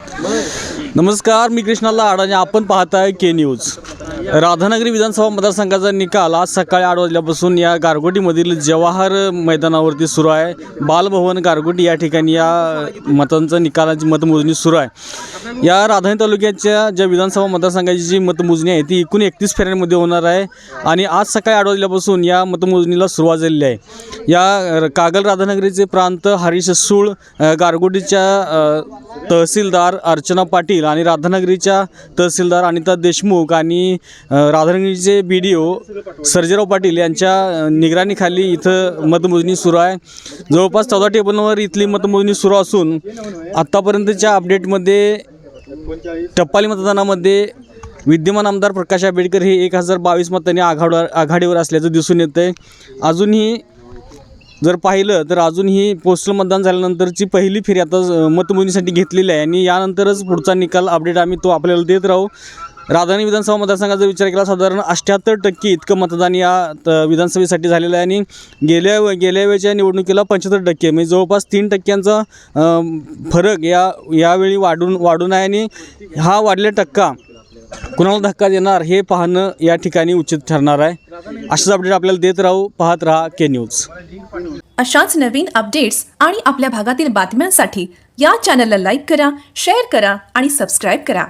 नमस्कार मी कृष्णाला लाड आणि आपण पाहताय के न्यूज राधानगरी विधानसभा मतदारसंघाचा निकाल आज सकाळी आठ वाजल्यापासून या गारगोटीमधील जवाहर मैदानावरती सुरू आहे. बालभवन गारगोटी या ठिकाणी या मतांचा निकालाची मतमोजणी सुरू आहे. या राधानगरी तालुक्याच्या ज्या विधानसभा मतदारसंघाची जी मतमोजणी आहे ती एकूण एकतीस फेऱ्यांमध्ये होणार आहे आणि आज सकाळी आठ वाजल्यापासून या मतमोजणीला सुरुवात झालेली आहे. या कागल राधानगरीचे प्रांत हरीश सूळ गारगोटीच्या तहसीलदार अर्चना पाटील आणि राधानगरीच्या तहसीलदार अनिता देशमुख आणि राधारंगीचे B D O Sarjerao Patil यांच्या निगराणीखाली इथं मतमोजणी सुरू आहे. जवळपास चौदा टेबलवर इथली मतमोजणी सुरू असून आत्तापर्यंतच्या अपडेटमध्ये टप्पाली मतदानामध्ये विद्यमान आमदार प्रकाश आंबेडकर हे एक हजार बावीस मतांनी आघाडीवर आघाडीवर असल्याचं दिसून येतं आहे अजूनही जर पाहिलं तर अजून ही पोस्टल मतदान झाल्यानंतरची पहिली फेरी आता मतमोजणीसाठी घेतलेली आहे आणि यानंतरच पुढचा निकाल अपडेट आम्ही तो आपल्याला देत राहू. राधानी विधानसभा मतदारसंघाचा विचार केला साधारण अठ्ठ्याहत्तर टक्के इतकं मतदान या त- विधानसभेसाठी झालेलं आहे. आणि गेल्या गेल्या वेळच्या निवडणुकीला पंच्याहत्तर टक्के. म्हणजे जवळपास तीन टक्क्यांचा फरक या यावेळी वाढून वाढून आहे. आणि हा वाढलेला टक्का कुणाला धक्का देणार हे पाहणं या ठिकाणी उचित ठरणार आहे. अशाच अपडेट आपल्याला देत राहू पाहत राहा के न्यूज अशाच नवीन अपडेट्स आणि आपल्या भागातील बातम्यांसाठी या चॅनलला लाईक करा शेअर करा आणि सबस्क्राईब करा.